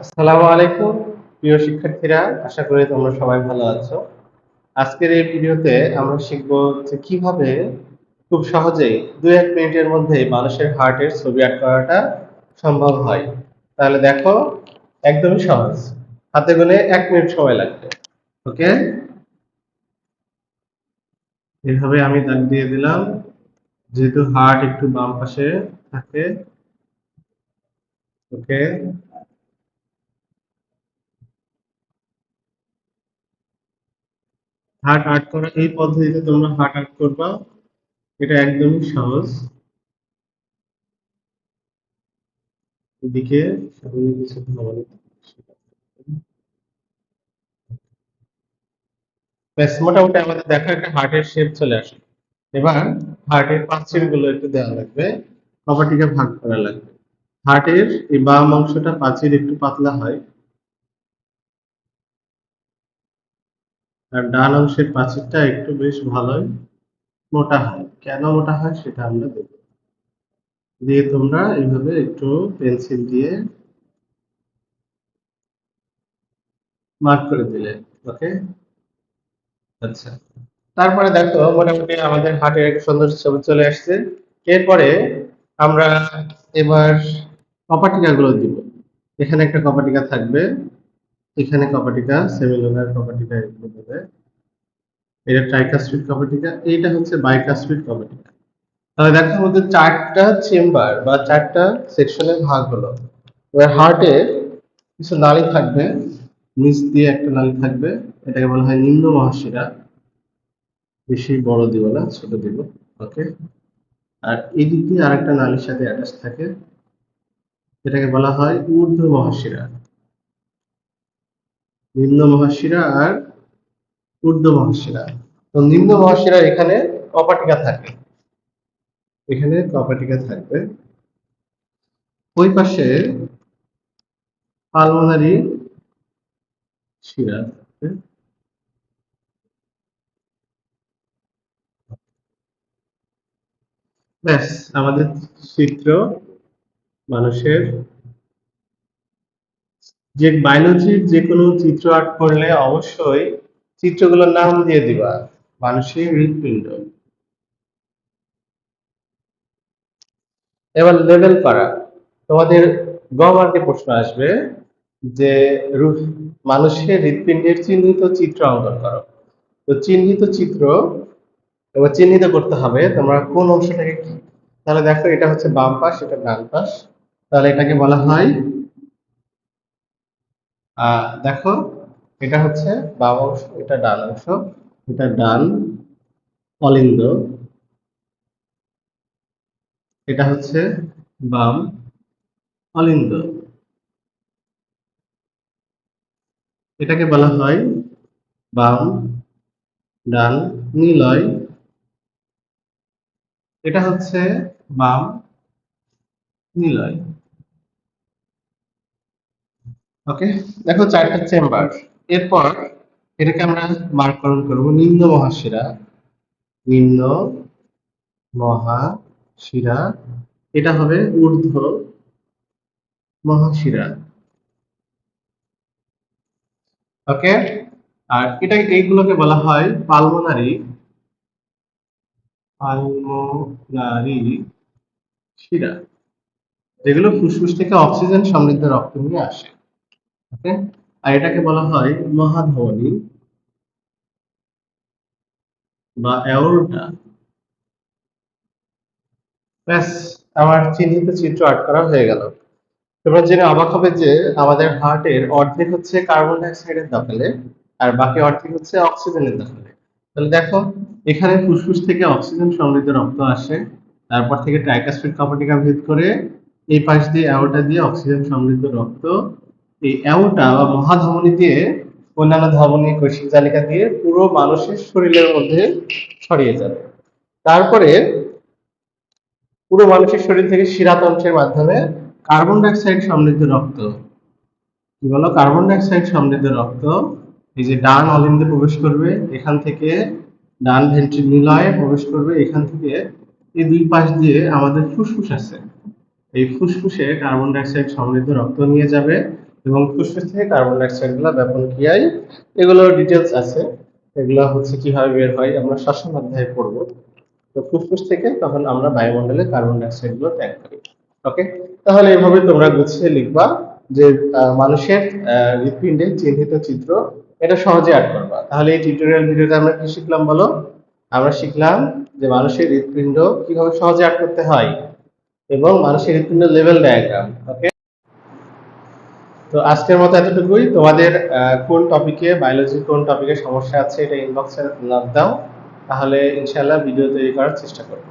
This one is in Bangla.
আসসালামু আলাইকুম, প্রিয় শিক্ষার্থীরা, আশা করি তোমরা সবাই ভালো আছো। আজকের এই ভিডিওতে আমরা শিখব যে কীভাবে খুব সহজেই এক মিনিটের মধ্যে মানুষের হার্টের ছবি করাটা সম্ভব হয়। তাহলে দেখো, একদমই সহজ। হাতে গোলে এক মিনিট সময় লাগবে। ওকে? এভাবে আমি দাগ দিয়ে দিলাম। যেহেতু হার্ট একটু বাম পাশে থাকে। ওকে? হার্ট আর্ট করা এই পদ্ধতিতে তোমরা হার্ট আর্ট করবা, এটা একদমই সহজ। এদিকে ব্যাস, মোটামুটি আমাদের দেখা একটা হার্টের শেপ চলে আসে এবার হার্টের পাঁচিলগুলো একটু দেওয়া লাগবে কপাটিকে ভাগ করা লাগবে। হার্টের এই বাম অংশটা পাঁচিল একটু পাতলা হয় আর ডান অংশের পাঁচিলটা একটু বেশ ভালোই মোটা হয়। কেন মোটা হয় সেটা আমরা দেখব। দিয়ে তোমরা এইভাবে একটু পেন্সিল দিয়ে মার্ক করে দিলে ওকে আচ্ছা। তারপরে দেখো, মোটামুটি আমাদের হাটের একটা সুন্দর ছবি চলে আসছে। এরপরে আমরা এবার কপাটিকা গুলো দিব। এখানে একটা কপাটিকা থাকবে। এখানে কপাটিকা সেমিলোনার কপাটিকা এগুলো দেবে। এটা ট্রাইকাস্ট্রিক কপাটিকা এইটা হচ্ছে বাইকাস্ট্রিক কপাটিকা তাহলে দেখো আমাদের চারটা চেম্বার বা চারটা সেকশনের ভাগ হলো। এবার হার্টে কিছু নালী থাকবে, নিচ দিয়ে একটা নালী থাকবে। এটাকে বলা হয় নিম্ন মহাশিরা। বেশি বড় দিব না, ছোট দিব ওকে আর এই দিক দিয়ে আরেকটা নালীর সাথে অ্যাটাচ থাকে। এটাকে বলা হয় ঊর্ধ্ব মহাশিরা। নিম্ন মহাশিরা আর ঊর্ধ্ব মহাশিরা। তো নিম্ন মহাশিরা এখানে কপাটিকা থাকে। এখানে কপাটিকা থাকবে। ওই পাশে পালমোনারি শিরা থাকবে। ব্যাস, আমাদের চিত্র মানুষের যে বায়োলজির যে কোনো চিত্র আর্ট করলে অবশ্যই চিত্রগুলোর নাম দিয়ে দিবা। মানুষের হৃৎপিণ্ড। এবার লেভেল করা। তোমাদের গ প্রশ্ন আসবে যে মানুষের হৃৎপিণ্ডের চিহ্নিত চিত্র অঙ্কন করো। তো চিহ্নিত চিত্র, এবার চিহ্নিত করতে হবে তোমরা কোন অংশটাকে কি? তাহলে দেখো এটা হচ্ছে বাম পাশ, এটা ডান পাশ। তাহলে এটাকে বলা হয় দেখো, এটা হচ্ছে বাম অংশ, এটা ডান অংশ, এটা ডান অলিন্দ। এটা হচ্ছে বাম অলিন্দ। এটাকে বলা হয় বাম ডান নিলয়। এটা হচ্ছে বাম নিলয়। ওকে দেখো চারটা চেম্বার এরপর এটাকে আমরা মার্করণ করব নিম্ন মহাশিরা। নিম্ন মহাশিরা। এটা হবে ঊর্ধ্ব মহাশিরা। ওকে আর এটা এইগুলোকে বলা হয় পালমোনারি। পালমোনারি শিরা। যেগুলো ফুসফুস থেকে অক্সিজেন সমৃদ্ধ রক্ত নিয়ে আসে। আর এটাকে বলা হয় মহাধমনী বা অ্যাওরটা। ব্যাস, আমার চিহ্নিত চিত্র আর্ট করা হয়ে গেল। তোমরা জেনে অবাক হবে যে আমাদের হার্টের অর্ধেক হচ্ছে কার্বন ডাইঅক্সাইডের দখলে আর বাকি অর্ধেক হচ্ছে অক্সিজেনের দখলে তাহলে দেখো, এখানে ফুসফুস থেকে অক্সিজেন সমৃদ্ধ রক্ত আসে, তারপর থেকে ট্রাইকাস্পিড কপাটিকা ভেদ করে, এই পাশ দিয়ে অ্যাওটা দিয়ে অক্সিজেন সমৃদ্ধ রক্ত এই অ্যাওটা বা মহাধমনী দিয়ে অন্যান্য ধমনী কৈশিক জালিকা দিয়ে পুরো মানুষের শরীরের মধ্যে ছড়িয়ে যাবে। তারপরে পুরো মানুষের শরীর থেকে শিরাতন্ত্রের মাধ্যমে কার্বন ডাইঅক্সাইড সমৃদ্ধ রক্ত। কি বলো? কার্বন ডাইঅক্সাইড সমৃদ্ধ রক্ত, এই যে ডান অলিন্দে প্রবেশ করবে, এখান থেকে ডান ভেন্ট্রিকুলায় প্রবেশ করবে, এখান থেকে এই দুই পাশ দিয়ে আমাদের ফুসফুস আছে। এই ফুসফুসে কার্বন ডাইঅক্সাইড সমৃদ্ধ রক্ত নিয়ে যাবে। এবং ফুসফুস থেকে কার্বন ডাইঅক্সাইডগুলো ব্যাপন ক্রিয়ায় এগুলো ডিটেলস আছে। এগুলো হচ্ছে কীভাবে বের হয় আমরা ষষ্ঠ অধ্যায়ে পড়ব। তো ফুসফুস থেকে তখন আমরা বায়ুমণ্ডলে কার্বন ডাইঅক্সাইডগুলো ত্যাগ করি। ওকে তাহলে এভাবে তোমরা গুছিয়ে লিখবা যে মানুষের আহ, হৃৎপিণ্ডের চিহ্নিত চিত্র এটা সহজে আর্ট করবা। তাহলে এই টিউটোরিয়াল ভিডিওতে আমরা কি শিখলাম বলো? আমরা শিখলাম যে মানুষের হৃৎপিণ্ড কীভাবে সহজে আর্ট করতে হয় এবং মানুষের হৃৎপিণ্ড লেভেল ডায়াগ্রাম ওকে তো আজকের মতো এতটুকুই। তোমাদের কোন টপিকে বায়োলজির কোন টপিকে সমস্যা আছে, এটা ইনবক্সে দাও। তাহলে ইনশাআল্লাহ ভিডিও তৈরি করার চেষ্টা করব।